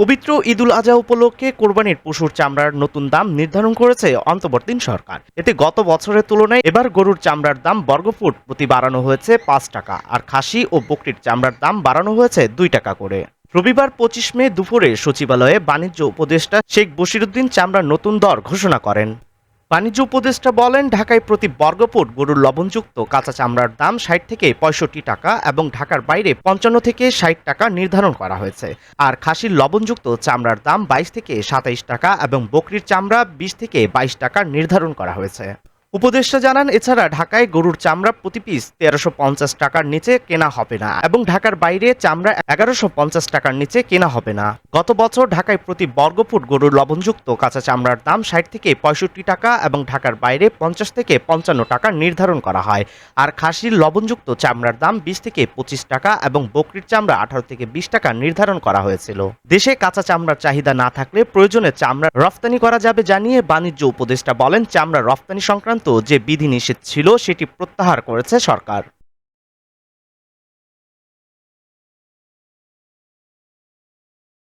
পবিত্র ঈদুল আজহা উপলক্ষে কোরবানির পশুর চামড়ার নতুন দাম নির্ধারণ করেছে অন্তর্বর্তীন সরকার। এতে গত বছরের তুলনায় এবার গরুর চামড়ার দাম বর্গফুট প্রতি বাড়ানো হয়েছে পাঁচ টাকা আর খাসি ও বকরির চামড়ার দাম বাড়ানো হয়েছে দুই টাকা করে। রবিবার পঁচিশ মে দুপুরে সচিবালয়ে বাণিজ্য উপদেষ্টা শেখ বশিরুদ্দিন চামড়ার নতুন দর ঘোষণা করেন। বাণিজ্য উপদেষ্টা বলেন, ঢাকায় প্রতি বর্গফুট গরুর লবণযুক্ত কাঁচা চামড়ার দাম ষাট থেকে পঁয়ষট্টি টাকা এবং ঢাকার বাইরে পঞ্চান্ন থেকে ষাট টাকা নির্ধারণ করা হয়েছে। আর খাসির লবণযুক্ত চামড়ার দাম বাইশ থেকে সাতাইশ টাকা এবং বকরির চামড়া বিশ থেকে বাইশ টাকা নির্ধারণ করা হয়েছে। উপদেষ্টা জানান, এছাড়া ঢাকায় গরুর চামড়া প্রতি পিস তেরোশো পঞ্চাশ টাকার নিচে কেনা হবে না এবং ঢাকার বাইরে চামড়া এগারোশো পঞ্চাশ টাকার নিচে কেনা হবে না। গত বছর ঢাকায় প্রতি বর্গফুট গরুর লবণযুক্ত কাঁচা চামড়ার দাম ষাট থেকে পঁয়ষট্টি টাকা এবং ঢাকার বাইরে পঞ্চাশ থেকে পঞ্চান্ন টাকা নির্ধারণ করা হয়। আর খাসির লবণযুক্ত চামড়ার দাম বিশ থেকে পঁচিশ টাকা এবং বকরির চামড়া আঠারো থেকে বিশ টাকা নির্ধারণ করা হয়েছিল। দেশে কাঁচা চামড়ার চাহিদা না থাকলে প্রয়োজনে চামড়া রফতানি করা যাবে জানিয়ে বাণিজ্য উপদেষ্টা বলেন, চামড়া রফতানি সংক্রান্ত যে বিধিনিষেধ ছিল সেটি প্রত্যাহার করেছে সরকার।